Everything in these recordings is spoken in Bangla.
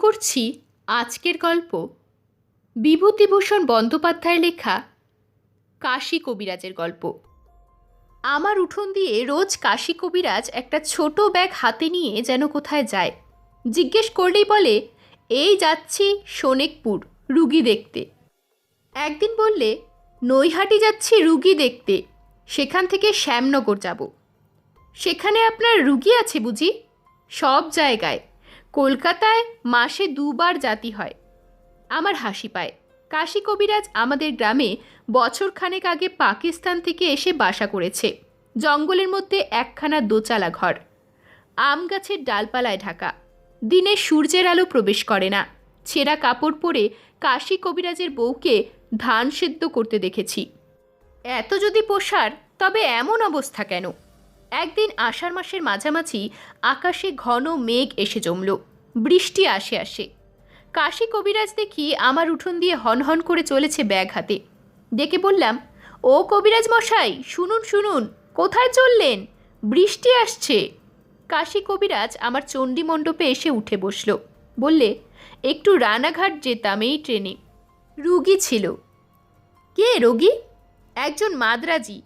করছি আজকের গল্প। বিভূতিভূষণ বন্দ্যোপাধ্যায়ের লেখা কাশী কবিরাজের গল্প। আমার উঠোন দিয়ে রোজ কাশী কবিরাজ একটা ছোট ব্যাগ হাতে নিয়ে যেন কোথায় যায়। জিজ্ঞেস করলেই বলে, এই যাচ্ছি শোনেকপুর রুগী দেখতে। একদিন বললে, নৈহাটি যাচ্ছি রুগী দেখতে, সেখান থেকে শ্যামনগর যাব। সেখানে আপনার রুগী আছে বুঝি? সব জায়গায়। কলকাতায় মাসে দুবার জাতি হয়। আমার হাসি পায়। কাশী কবিরাজ আমাদের গ্রামে বছরখানেক আগে পাকিস্তান থেকে এসে বাসা করেছে। জঙ্গলের মধ্যে একখানা দোচালা ঘর। আম গাছের ডালপালায় ঢাকা। দিনে সূর্যের আলো প্রবেশ করে না। ছেঁড়া কাপড় পরে কাশী কবিরাজের বউকে ধান সেদ্ধ করতে দেখেছি। এত যদি পোষার, তবে এমন অবস্থা কেন? একদিন আষাঢ় মাসের মাঝামাঝি আকাশে ঘন মেঘ এসে জমল। বৃষ্টি আসে আসে। কাশী কবিরাজ দেখি আমার উঠোন দিয়ে হনহন করে চলেছে ব্যাগ হাতে। ডেকে বললাম, ও কবিরাজ মশাই, শুনুন শুনুন, কোথায় চললেন? বৃষ্টি আসছে। কাশী কবিরাজ আমার চণ্ডী মণ্ডপে এসে উঠে বসল। বললে, একটু রানাঘাট যেতাম এই ট্রেনে। রুগী ছিল। কে রোগী? একজন মাদ্রাজি।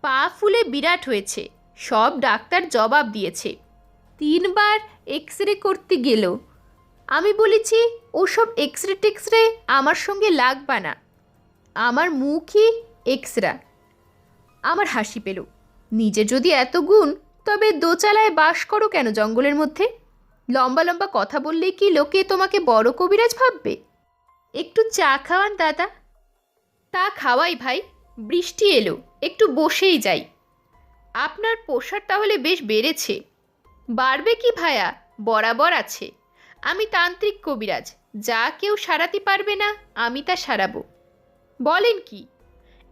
পা ফুলে বিরাট হয়েছে। সব ডাক্তার জবাব দিয়েছে। তিনবার এক্স রে করতে গেল। আমি বলেছি, ওসব এক্স রে টেক্স রে আমার সঙ্গে লাগবা না। আমার মুখই এক্সরা। আমার হাসি পেল। নিজে যদি এত গুণ, তবে দোচালায় বাস করো কেন জঙ্গলের মধ্যে? লম্বা লম্বা কথা বললেই কি লোকে তোমাকে বড় কবিরাজ ভাববে? একটু চা খাওয়ান, দাদা। তা খাওয়াই ভাই। বৃষ্টি এলো, একটু বসেই যাই। আপনার পোশাক তাহলে বেশ বেড়েছে। বাড়বে কি ভায়া? বরাবর আছে। আমি তান্ত্রিক কবিরাজ। যা কেউ সারাতে পারবে না, আমি তা সারাবো। বলেন কি?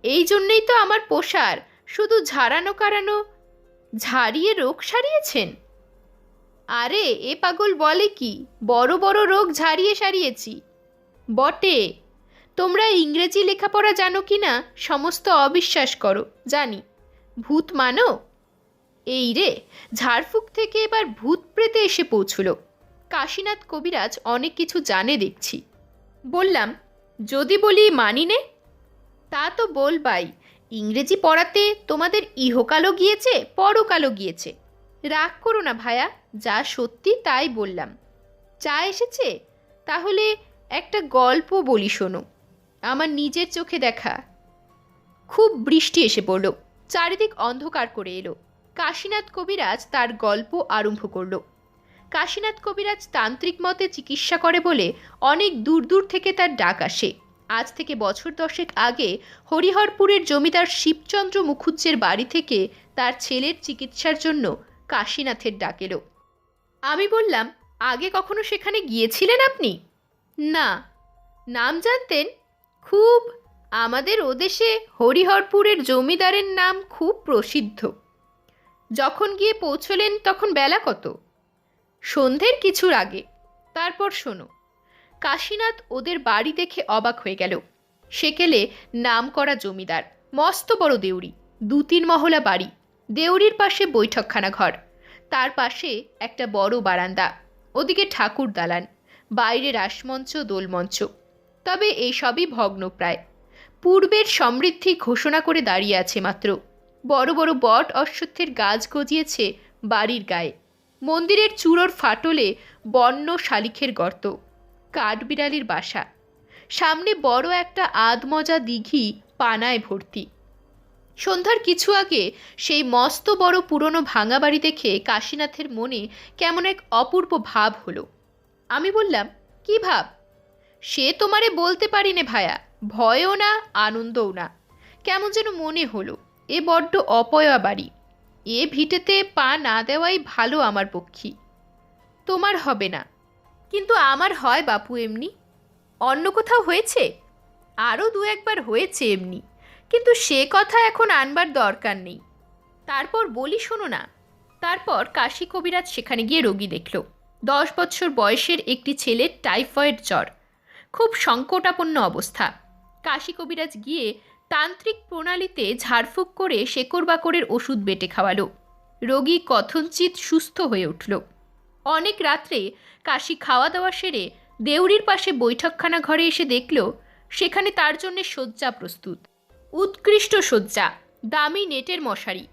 এই জন্যেই তো আমার পোষার শুধু ঝাড়ানো কারানো ঝাড়িয়ে রোগ সারিয়েছেন? আরে, এ পাগল বলে কি? বড় বড় রোগ ঝাড়িয়ে সারিয়েছি। বটে। তোমরা ইংরেজি লেখাপড়া জানো কি না সমস্ত অবিশ্বাস করো, জানি। ভূত মানো? এই রে, ঝাড়ফুঁক থেকে এবার ভূত প্রেতে এসে পৌঁছল। কাশীনাথ কবিরাজ অনেক কিছু জানে দেখছি। বললাম, যদি বলি মানি নে? তা তো বলবাই, ইংরেজি পড়াতে তোমাদের ইহকালও গিয়েছে, পরকালও গিয়েছে। রাগ করো না ভায়া, যা সত্যি তাই বললাম। চা এসেছে? তাহলে একটা গল্প বলি শোনো, আমার নিজের চোখে দেখা। খুব বৃষ্টি এসে পড়ল। চারিদিক অন্ধকার করে এলো। কাশীনাথ কবিরাজ তার গল্প আরম্ভ করল। কাশীনাথ কবিরাজ তান্ত্রিক মতে চিকিৎসা করে বলে অনেক দূর দূর থেকে তার ডাক আসে। আজ থেকে বছর দশেক আগে হরিহরপুরের জমিদার শিবচন্দ্র মুখুজ্জের বাড়ি থেকে তার ছেলের চিকিৎসার জন্য কাশীনাথের ডাক এলো। আমি বললাম, আগে কখনো সেখানে গিয়েছিলেন আপনি? না। নাম জানতেন? খুব আমাদের ওদেশে হরিহরপুরের জমিদারের নাম খুব প্রসিদ্ধ। যখন গিয়ে পৌঁছলেন তখন বেলা কত? সন্ধ্যের কিছুর আগে। তারপর শোনো, কাশীনাথ ওদের বাড়ি দেখে অবাক হয়ে গেল। সেকেলে নাম করা জমিদার, মস্ত বড় দেউরি, দু তিন মহলা বাড়ি, দেউরির পাশে বৈঠকখানা ঘর, তার পাশে একটা বড় বারান্দা, ওদিকে ঠাকুর দালান বাইরে রাসমঞ্চ, দোলমঞ্চ। তবে এই সবই ভগ্নপ্রায়। পূর্বের সমৃদ্ধি ঘোষণা করে দাঁড়িয়ে আছে মাত্র। বড় বড় বট অশ্বত্থের গাছ গজিয়েছে বাড়ির গায়ে। মন্দিরের চূড়োর ফাটলে বন্য শালিখের গর্ত, কাঠবিড়ালির বাসা। সামনে বড় একটা আধমজা দিঘি পানায় ভর্তি। সন্ধ্যার কিছু আগে সেই মস্ত বড় পুরনো ভাঙা বাড়ি দেখে কাশীনাথের মনে কেমন এক অপূর্ব ভাব হলো। আমি বললাম, কি ভাব? সে তোমারে বলতে পারি নে ভায়া। ভয়ও না, আনন্দও না। কেমন যেন মনে হলো, এ বড্ড অপয়া বাড়ি এ ভিটেতে পা না দেওয়াই ভালো আমার পক্ষী। তোমার হবে না। কিন্তু আমার হয় বাপু এমনি। অন্য কোথাও হয়েছে? আরও দু একবার হয়েছে এমনি। কিন্তু সে কথা এখন আনবার দরকার নেই। তারপর বলি শোনো না। তারপর কাশী কবিরাজ সেখানে গিয়ে রোগী দেখল। দশ বছর বয়সের একটি ছেলের টাইফয়েড জ্বর। খুব সংকটাপন্ন অবস্থা। কাশী কবিরাজ গিয়ে তান্ত্রিক প্রণালীতে ঝাড়ফুঁক করে শেকড় বাকড়ের ওষুধ বেটে খাওয়ালো। রোগী কথঞ্চিত সুস্থ হয়ে উঠল। অনেক রাত্রে কাশি খাওয়া দাওয়া সেরে দেউরির পাশে বৈঠকখানা ঘরে এসে দেখল, সেখানে তার জন্য শয্যা প্রস্তুত। উৎকৃষ্ট শয্যা, দামি নেটের মশারি।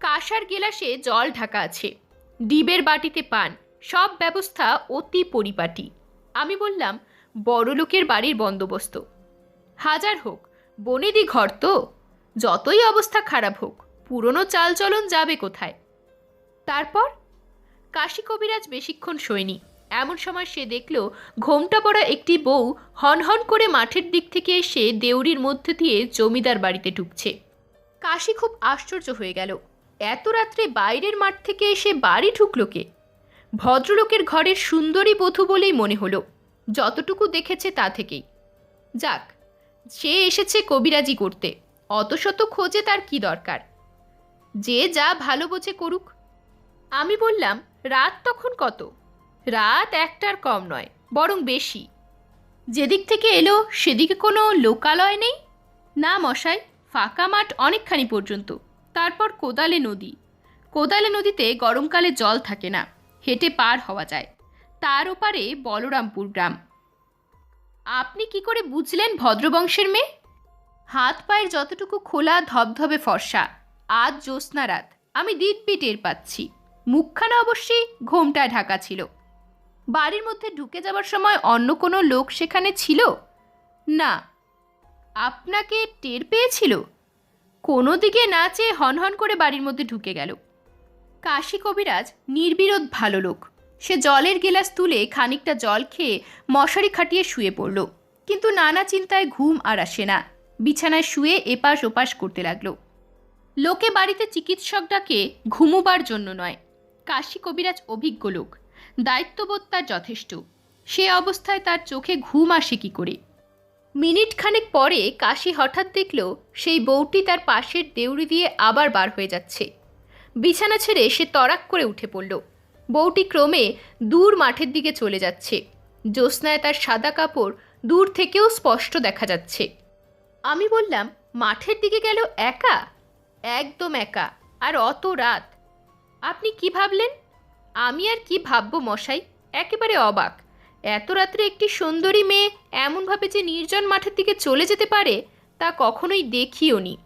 কাঁসার গেলাসে জল ঢাকা আছে। ডিবের বাটিতে পান। সব ব্যবস্থা অতি পরিপাটি। আমি বললাম, বড়লোকের বাড়ির বন্দোবস্ত। হাজার হোক, বনেদি ঘর তো। যতই অবস্থা খারাপ হোক, পুরনো চালচলন যাবে কোথায়? তারপর? কাশী কবিরাজ বেশিক্ষণ শোয়নি। এমন সময় সে দেখল, ঘোমটা পড়া একটি বউ হনহন করে মাঠের দিক থেকে এসে দেউরির মধ্যে দিয়ে জমিদার বাড়িতে ঢুকছে। কাশি খুব আশ্চর্য হয়ে গেল। এত রাত্রে বাইরের মাঠ থেকে এসে বাড়ি ঢুকলো কে? ভদ্রলোকের ঘরের সুন্দরী বধূ বলেই মনে হলো। যতটুকু দেখেছে তা থেকেই। যাক সে এসেছে কবিরাজি করতে। অত শত খোঁজে তার কি দরকার? যে যা ভালো বোঝে করুক। আমি বললাম, রাত তখন কত? রাত একটার কম নয়, বরং বেশি। যেদিক থেকে এলো, সেদিকে কোনো লোকালয় নেই? না মশাই, ফাঁকা মাঠ অনেকখানি পর্যন্ত। তারপর কোদালে নদী। কোদালে নদীতে গরমকালে জল থাকে না, হেঁটে পার হওয়া যায়। তার ওপারে বলরামপুর গ্রাম। আপনি কি করে বুঝলেন ভদ্রবংশের মেয়ে? হাত পায়ের যতটুকু খোলা ধবধবে ফর্সা, আজ জ্যোৎস্না রাত, আমি দিব্যি টের পাচ্ছি। মুখখানা অবশ্যই ঘোমটায় ঢাকা ছিল। বাড়ির মধ্যে ঢুকে যাবার সময় অন্য কোনো লোক সেখানে ছিল? না। আপনাকে টের পেয়েছিল? কোনো দিকে না চেয়ে হনহন করে বাড়ির মধ্যে ঢুকে গেল। কাশী কবিরাজ নির্বিরোধ ভালো লোক। সে জলের গেলাস তুলে খানিকটা জল খেয়ে মশারি খাটিয়ে শুয়ে পড়ল। কিন্তু নানা চিন্তায় ঘুম আর আসে না। বিছানায় শুয়ে এপাশ ওপাশ করতে লাগল। লোকে বাড়িতে চিকিৎসক ডাকে ঘুমোবার জন্য নয়। কাশী কবিরাজ অভিজ্ঞ লোক। দায়িত্ববোধ তার যথেষ্ট। সে অবস্থায় তার চোখে ঘুম আসে কি করে? মিনিট খানেক পরে কাশি হঠাৎ দেখল সেই বউটি তার পাশের দেউড়ি দিয়ে আবার বার হয়ে যাচ্ছে। বিছানা ছেড়ে সে তরাক করে উঠে পড়ল। বউটি ক্রমে দূর মাঠের দিকে চলে যাচ্ছে। জ্যোৎস্নায় তার সাদা কাপড় দূর থেকেও স্পষ্ট দেখা যাচ্ছে। আমি বললাম, মাঠের দিকে গেল একা? একদম একা। আর অত রাত। আপনি কি ভাবলেন? আমি আর কি ভাববো মশাই? একেবারে অবাক। এত রাত্রে একটি সুন্দরী মেয়ে এমনভাবে যে নির্জন মাঠের দিকে চলে যেতে পারে, তা কখনোই দেখিও নি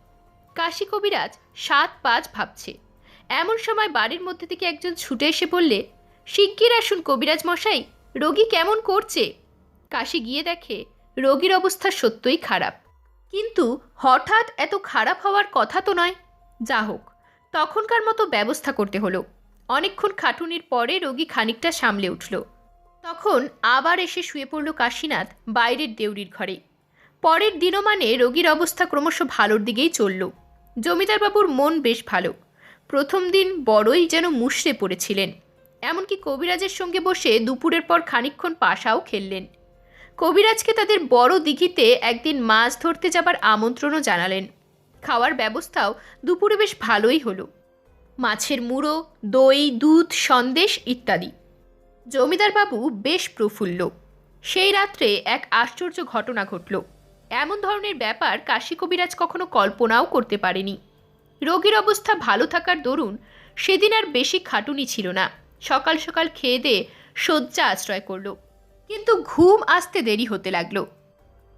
কাশী কবিরাজ সাত পাঁচ ভাবছে। এমন সময় বাড়ির মধ্যে থেকে একজন ছুটে এসে বললে, শিগগির আসুন কবিরাজ মশাই, রোগী কেমন করছে? কাশি গিয়ে দেখে, রোগীর অবস্থা সত্যই খারাপ। কিন্তু হঠাৎ এত খারাপ হওয়ার কথা তো নয়। যা হোক, তখনকার মতো ব্যবস্থা করতে হলো। অনেকক্ষণ খাটুনির পরে রোগী খানিকটা সামলে উঠল। তখন আবার এসে শুয়ে পড়ল কাশীনাথ বাইরের দেউরির ঘরে। পরের দিনও মানে রোগীর অবস্থা ক্রমশ ভালোর দিকেই চলল। জমিদারবাবুর মন বেশ ভালো। প্রথম দিন বড়ই যেন মুষড়ে পড়েছিলেন। এমনকি কবিরাজের সঙ্গে বসে দুপুরের পর খানিকক্ষণ পাশাও খেললেন। কবিরাজকে তাদের বড় দিঘিতে একদিন মাছ ধরতে যাবার আমন্ত্রণও জানালেন। খাওয়ার ব্যবস্থাও দুপুরে বেশ ভালোই হলো। মাছের মুড়ো, দই, দুধ, সন্দেশ ইত্যাদি। জমিদারবাবু বেশ প্রফুল্ল। সেই রাত্রে এক আশ্চর্য ঘটনা ঘটল। এমন ধরনের ব্যাপার কাশী কবিরাজ কখনো কল্পনাও করতে পারেনি। রোগীর অবস্থা ভালো থাকার দরুন সেদিন আর বেশি খাটুনি ছিল না। সকাল সকাল খেয়ে দিয়ে শয্যা আশ্রয় করল। কিন্তু ঘুম আসতে দেরি হতে লাগল।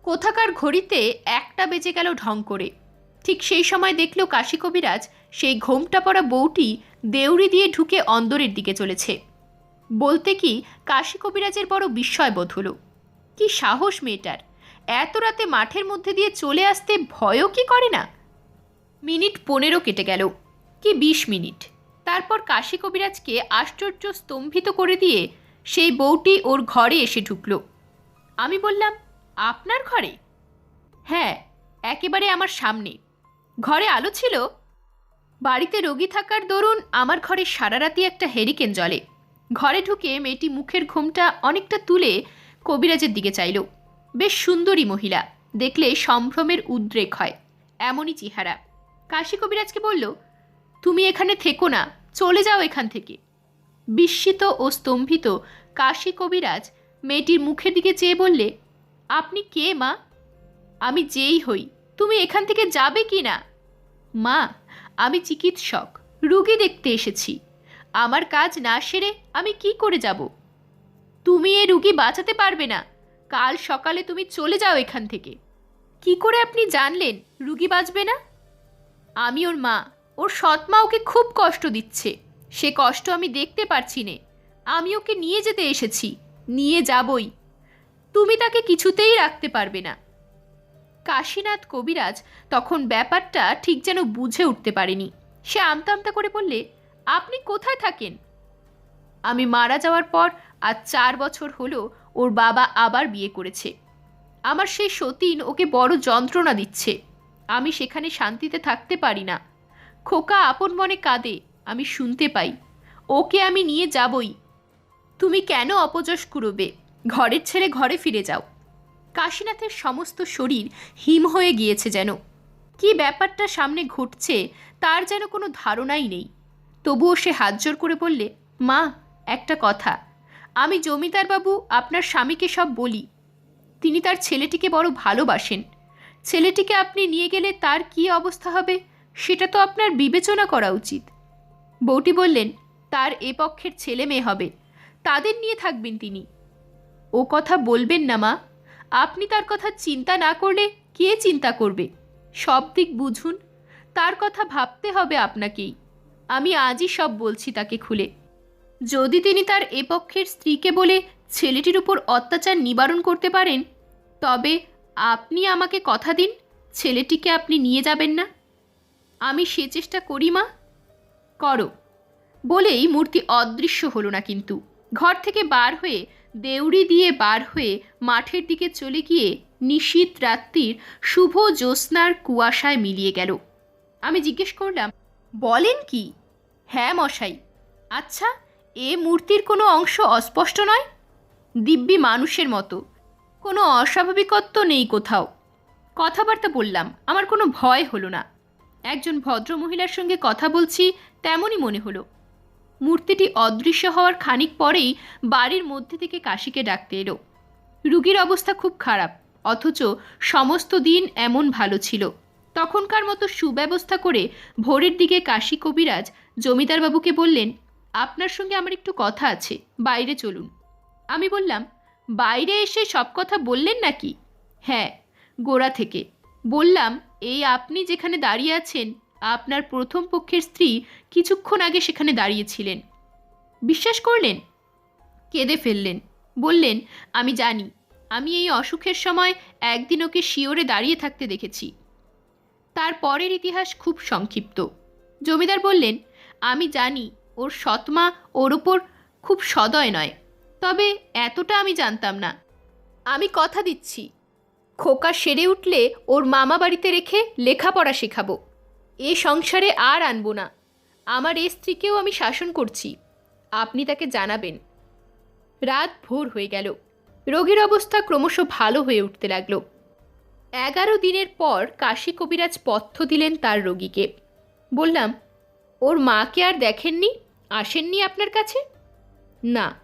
কোথাকার ঘড়িতে একটা বেজে গেল ঢং করে। ঠিক সেই সময় দেখল কাশী কবিরাজ সেই ঘোমটা পড়া বউটি দেউড়ি দিয়ে ঢুকে অন্দরের দিকে চলেছে। বলতে কি কাশী কবিরাজের বড় বিস্ময় বোধ হলো। কি সাহস মেয়েটার। এত রাতে মাঠের মধ্যে দিয়ে চলে আসতে ভয়ও কি করে না? মিনিট পনেরো কেটে গেল। কি বিশ মিনিট? তারপর কাশী কবিরাজকে আশ্চর্য স্তম্ভিত করে দিয়ে সেই বউটি ওর ঘরে এসে ঢুকল। আমি বললাম, আপনার ঘরে? হ্যাঁ একেবারে আমার সামনে। ঘরে আলো ছিল? বাড়িতে রোগী থাকার দরুন আমার ঘরে সারা রাতি একটা হেরিকেন জলে ঘরে ঢুকে মেয়েটি মুখের ঘুমটা অনেকটা তুলে কবিরাজের দিকে চাইল। বেশ সুন্দরী মহিলা, দেখলে সম্ভ্রমের উদ্রেক হয়, এমনই চেহারা। কাশী কবিরাজকে বলল, তুমি এখানে থেকো না, চলে যাও এখান থেকে। বিস্মিত ও স্তম্ভিত কাশী কবিরাজ মেয়েটির মুখের দিকে চেয়ে বললে, আপনি কে, মা? আমি যেই হই, তুমি এখান থেকে যাবে কি না? মা, আমি চিকিৎসক, রুগী দেখতে এসেছি। আমার কাজ না সেরে আমি কি করে যাব? তুমি এ রুগী বাঁচাতে পারবে না, কাল সকালে তুমি চলে যাও এখান থেকে। কি করে আপনি জানলেন, রুগী বাঁচবে না? আমি ওর মা। ওর সৎ মা ওকে খুব কষ্ট দিচ্ছে। সে কষ্ট আমি দেখতে পারছি নে। আমি ওকে নিয়ে যেতে এসেছি। নিয়ে যাবই। তুমি তাকে কিছুতেই রাখতে পারবে না। কাশীনাথ কবিরাজ তখন ব্যাপারটা ঠিক যেন বুঝে উঠতে পারেনি। সে আমতা আমতা করে বললে, আপনি কোথায় থাকেন? আমি মারা যাওয়ার পর আজ চার বছর হলো ওর বাবা আবার বিয়ে করেছে। আমার সেই সতীন ওকে বড় যন্ত্রণা দিচ্ছে। আমি সেখানে শান্তিতে থাকতে পারি না। খোকা আপন মনে কাঁদে, আমি শুনতে পাই। ওকে আমি নিয়ে যাবই। তুমি কেন অপযশ কুড়োবে? ঘরের ছেড়ে ঘরে ফিরে যাও। কাশীনাথের সমস্ত শরীর হিম হয়ে গিয়েছে যেন। কি ব্যাপারটা সামনে ঘটছে, তার যেন কোনো ধারণাই নেই। তবুও সে হাত জোর করে বললে, মা, একটা কথা। আমি জমিদার বাবু আপনার স্বামীকে সব বলি। তিনি তার ছেলেটিকে বড় ভালোবাসেন। ছেলেটিকে আপনি নিয়ে গেলে তার কি অবস্থা হবে, সেটা তো আপনার বিবেচনা করা উচিত। বউটি বললেন, তার এ পক্ষের ছেলে মেয়ে হবে। তাদের নিয়ে থাকবেন তিনি। ও কথা বলবেন না মা। আপনি তার কথা চিন্তা না করলে কে চিন্তা করবে? সব দিক বুঝুন। তার কথা ভাবতে হবে আপনাকেই। আমি আজই সব বলছি তাকে খুলে। যদি তিনি তার এ পক্ষের স্ত্রীকে বলে ছেলেটির উপর অত্যাচার নিবারণ করতে পারেন, তবে আপনি আমাকে কথা দিন, ছেলেটিকে আপনি নিয়ে যাবেন না। আমি সে চেষ্টা করি, মা। করো। বলেই মূর্তি অদৃশ্য হলো না কিন্তু। ঘর থেকে বার হয়ে, দেউড়ি দিয়ে বার হয়ে মাঠের দিকে চলে গিয়ে নিশীত রাত্রির শুভ জ্যোৎস্নার কুয়াশায় মিলিয়ে গেল। আমি জিজ্ঞেস করলাম, বলেন কি? হ্যাঁ মশাই। আচ্ছা এ মূর্তির কোনো অংশ অস্পষ্ট নয়? দিব্যি মানুষের মতো। কোনো অস্বাভাবিকত্ব নেই কোথাও। কথাবার্তা বললাম, আমার কোনো ভয় হলো না। একজন ভদ্র মহিলার সঙ্গে কথা বলছি তেমনই মনে হলো। মূর্তিটি অদৃশ্য হওয়ার খানিক পরেই বাড়ির মধ্যে থেকে কাশিকে ডাকতে এলো। রুগীর অবস্থা খুব খারাপ, অথচ সমস্ত দিন এমন ভালো ছিল। তখনকার মতো সুব্যবস্থা করে ভোরের দিকে কাশী কবিরাজ জমিদারবাবুকে বললেন, আপনার সঙ্গে আমার একটু কথা আছে, বাইরে চলুন। আমি বললাম বাইরে এসে সব কথা বললেন নাকি? হ্যাঁ গোড়া থেকে। বললাম, এই আপনি যেখানে দাঁড়িয়ে আছেন, আপনার প্রথম পক্ষের স্ত্রী কিছুক্ষণ আগে সেখানে দাঁড়িয়েছিলেন। বিশ্বাস করলেন? কেঁদে ফেললেন। বললেন, আমি জানি, আমি এই অসুখের সময় একদিন ওকে শিওরে দাঁড়িয়ে থাকতে দেখেছি। তার পরের ইতিহাস খুব সংক্ষিপ্ত। জমিদার বললেন, আমি জানি, ওর সৎমা ওর ওপর খুব সদয় নয়। তবে এতটা আমি জানতাম না। আমি কথা দিচ্ছি। খোকা সেরে উঠলে ওর মামা বাড়িতে রেখে লেখাপড়া শেখাবো। এ সংসারে আর আনব না। আমার এ স্ত্রীকেও আমি শাসন করছি। আপনি তাকে জানাবেন। রাত ভোর হয়ে গেল। রোগীর অবস্থা ক্রমশ ভালো হয়ে উঠতে লাগল। এগারো দিনের পর কাশী কবিরাজ পথ্য দিলেন তার রোগীকে। বললাম, ওর মাকে আর দেখেননি? আসেননি আপনার কাছে? না।